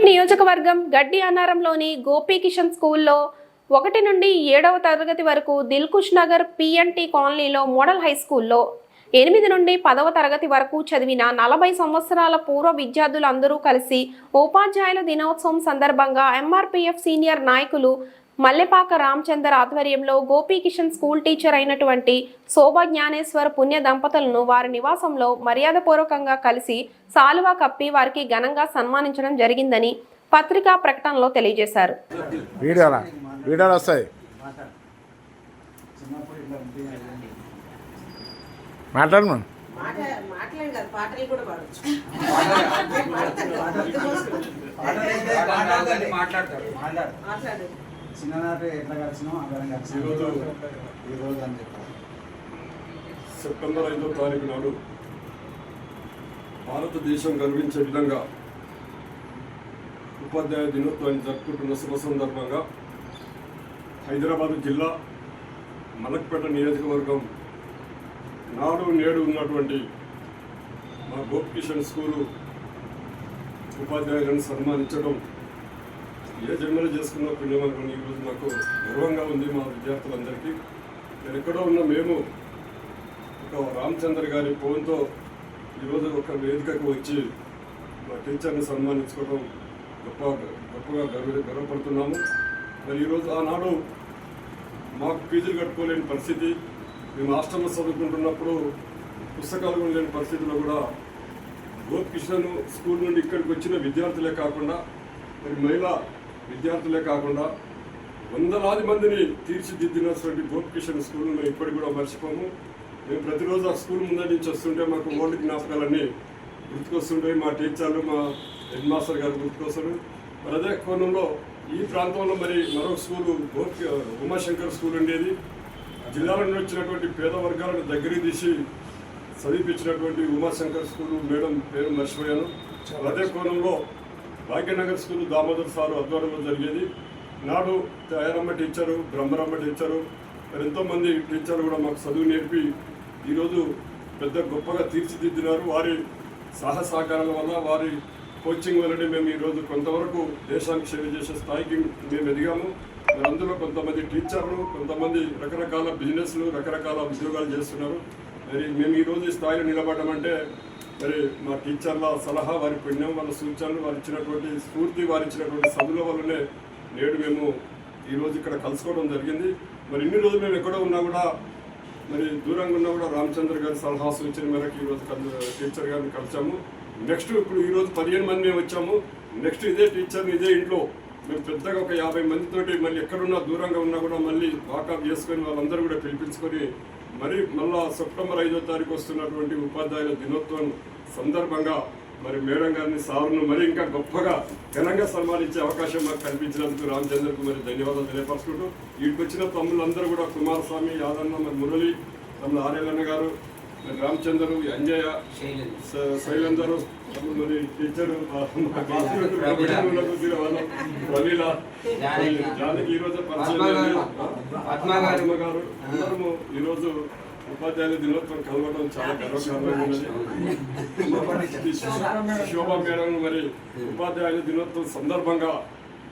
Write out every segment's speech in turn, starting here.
నియోజకవర్గం గడ్డి అన్నారంలోని గోపీకిషన్ స్కూల్లో ఒకటి నుండి ఏడవ తరగతి వరకు దిల్కుష్ నగర్ పిఎన్టీ కాలనీలో మోడల్ హై స్కూల్లో ఎనిమిది నుండి పదవ తరగతి వరకు చదివిన నలభై సంవత్సరాల పూర్వ విద్యార్థులందరూ కలిసి ఉపాధ్యాయుల దినోత్సవం సందర్భంగా ఎంఆర్పిఎఫ్ సీనియర్ నాయకులు మల్లెపాక రామచందర్ ఆధ్వర్యంలో గోపీకిషన్ స్కూల్ టీచర్ అయినటువంటి శోభ జ్ఞానేశ్వర్ పుణ్య దంపతులను వారి నివాసంలో మర్యాదపూర్వకంగా కలిసి సాలువా కప్పి వారికి ఘనంగా సన్మానించడం జరిగిందని పత్రికా ప్రకటనలో తెలియజేశారు. మాట్లాడు. చిన్ననాటి ఎట్లా కలిసినాం అందరం కలిసినాం ఈరోజు ఈ రోజు అని చెప్పారు సెప్టెంబర్ ఐదో తారీఖు నాడు భారతదేశం గర్వించే విధంగా ఉపాధ్యాయ దినోత్సవాన్ని జరుపుకుంటున్న శుభ సందర్భంగా హైదరాబాద్ జిల్లా మలక్పేట నియోజకవర్గం నాడు నేడు ఉన్నటువంటి మా గోపికిషన్ స్కూలు ఉపాధ్యాయులను సన్మానించడం ఏ జన్మలు చేసుకున్న పుణ్యం అనుకోండి ఈరోజు నాకు గర్వంగా ఉంది మా విద్యార్థులందరికీ. నేను ఎక్కడో ఉన్న మేము ఒక రామచంద్ర గారి ఫోన్తో ఈరోజు ఒక వేదికకు వచ్చి మా టీచర్ని సన్మానించుకోవడం గొప్ప గొప్పగా గర్వ గర్వపడుతున్నాము. మరి ఈరోజు ఆనాడు మాకు ఫీజులు కట్టుకోలేని పరిస్థితి మేము హాస్టల్లో చదువుకుంటున్నప్పుడు పుస్తకాలు లేని పరిస్థితిలో కూడా గోపికృష్ణన్ స్కూల్ నుండి ఇక్కడికి వచ్చిన విద్యార్థులే కాకుండా మరి మహిళా విద్యార్థులే కాకుండా వందలాది మందిని తీర్చిదిద్దినటువంటి గోపికిషన్ స్కూల్ మేము ఇప్పటికి కూడా మర్చిపోము. మేము ప్రతిరోజు ఆ స్కూల్ ముందటి నుంచి వస్తుంటే మాకు ఓల్డ్ జ్ఞాపకాలన్నీ గుర్తుకొస్తుంటాయి. మా టీచర్లు మా హెడ్ మాస్టర్ గారు గుర్తుకొస్తారు. మరి అదే కోణంలో ఈ ప్రాంతంలో మరి మరొక స్కూలు గోపి ఉమాశంకర్ స్కూల్ ఉండేది. జిల్లాల నుండి వచ్చినటువంటి పేద వర్గాలను దగ్గర తీసి చదివించినటువంటి ఉమాశంకర్ స్కూల్ మేడం పేరు మర్చిపోయాను. అదే కోణంలో భాగ్యనగర్ స్కూల్ దామోదర్ సారు ఆధ్వర్యంలో జరిగేది. నాడు తయారమ్మ టీచరు బ్రహ్మరమ్మ టీచరు మరి ఎంతోమంది టీచర్లు కూడా మాకు చదువు నేర్పి ఈరోజు పెద్ద గొప్పగా తీర్చిదిద్దినారు. వారి సహసహకారాల వల్ల వారి కోచింగ్ వల్లనే మేము ఈరోజు కొంతవరకు దేశానికి సేవ చేసే స్థాయికి మేము ఎదిగాము. మరి అందులో కొంతమంది టీచర్లు కొంతమంది రకరకాల బిజినెస్లు రకరకాల ఉద్యోగాలు చేస్తున్నారు. మరి మేము ఈరోజు ఈ స్థాయిలో అంటే మరి మా టీచర్ల సలహా వారి పుణ్యం వాళ్ళ సూచనలు వారు ఇచ్చినటువంటి స్ఫూర్తి వారు ఇచ్చినటువంటి సభల వల్లనే నేడు మేము ఈరోజు ఇక్కడ కలుసుకోవడం జరిగింది. మరి ఇన్ని రోజులు మేము ఎక్కడో ఉన్నా కూడా మరి దూరంగా ఉన్నా కూడా రామచంద్ర గారి సలహా సూచన మేరకు ఈరోజు టీచర్ గారిని కలిసాము. నెక్స్ట్ ఇప్పుడు ఈరోజు పదిహేను మంది మేము వచ్చాము. నెక్స్ట్ ఇదే టీచర్ని ఇదే ఇంట్లో. మేము పెద్దగా ఒక యాభై మందితోటి మళ్ళీ ఎక్కడున్నా దూరంగా ఉన్నా కూడా మళ్ళీ వాకప్ చేసుకొని వాళ్ళందరూ కూడా పిలిపించుకొని మరి మళ్ళా సెప్టెంబర్ ఐదో తారీఖు వస్తున్నటువంటి ఉపాధ్యాయుల దినోత్సవం సందర్భంగా మరి మేడం గారిని సార్ను మరి ఇంకా గొప్పగా ఘనంగా సన్మానించే అవకాశం మాకు కల్పించినందుకు రామచంద్రకు మరి ధన్యవాదాలు తెలియపరుచుకుంటూ వీటికి వచ్చిన తమ్ముళ్ళందరూ కూడా కుమారస్వామి యాదన్న మరి మురళి తమ్ముడు ఆర్యలన్న గారు రామచంద్రు అంజయ్య స- శైలేందరు మరి టీచరు మరి జానకి. ఈరోజు గారు. అందరము ఈరోజు ఉపాధ్యాయుల దినోత్సవం కలవడం చాలా గర్వకారణంగా ఉన్నది. శోభా మేడం మరి ఉపాధ్యాయుల దినోత్సవం సందర్భంగా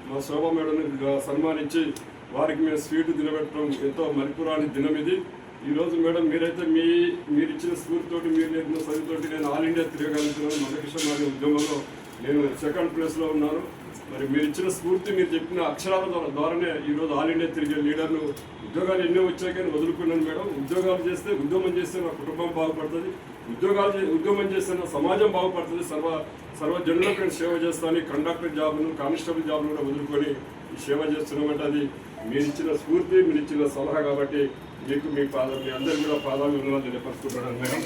మా శోభా మేడం సన్మానించి వారికి మేము స్వీట్ తినబెట్టడం ఎంతో మరిపురాని దినం ఇది. ఈరోజు మేడం మీరైతే మీ మీరు ఇచ్చిన స్ఫూర్తితోటి మీరు నేర్పిన చదువుతోటి నేను ఆల్ ఇండియా తిరగలుగుతున్నాను మధుకృష్ణ గారి ఉద్యమంలో నేను సెకండ్ ప్లేస్లో ఉన్నాను మరి మీరు ఇచ్చిన స్ఫూర్తి మీరు చెప్పిన అక్షరాల ద్వారా- ద్వారానే ఈరోజు ఆల్ ఇండియా తిరిగే లీడర్లు ఉద్యోగాలు ఎన్నో వచ్చాయి కానీ వదులుకున్నాను మేడం. ఉద్యోగాలు చేస్తే ఉద్యమం చేస్తే నా కుటుంబం బాగుపడుతుంది. ఉద్యోగాలు ఉద్యమం చేస్తే నా సమాజం బాగుపడుతుంది. సర్వ సర్వజనులకు నేను సేవ చేస్తాను. కండక్టర్ జాబ్ను కానిస్టేబుల్ జాబ్ను కూడా వదులుకొని సేవ చేస్తున్నామంటే అది మీరు ఇచ్చిన స్ఫూర్తి మీరు ఇచ్చిన సలహా కాబట్టి మీకు మీ పాదం మీ అందరికీ కూడా పాదాలు ఉన్నదని తెలియపరుచుకుంటున్నాను మేడం.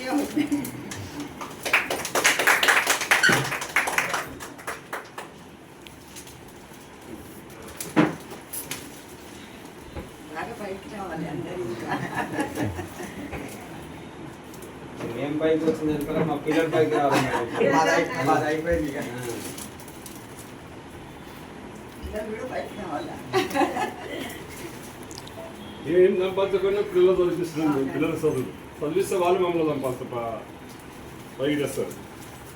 బాగా బయటికి రావాలి అందరూ ఇంకా. ఏం పైకి వచ్చింది మా పిల్లల పైకి రావాలి మేడం. అయిపోయింది కూడా రావాలా? ఏం సంపాదించకుండా పిల్లలు చదివిస్తున్నాం పిల్లలు చదువు. చదివిస్తే వాళ్ళు మమ్మల్ని సంపాదిస్తారు పైకి చేస్తారు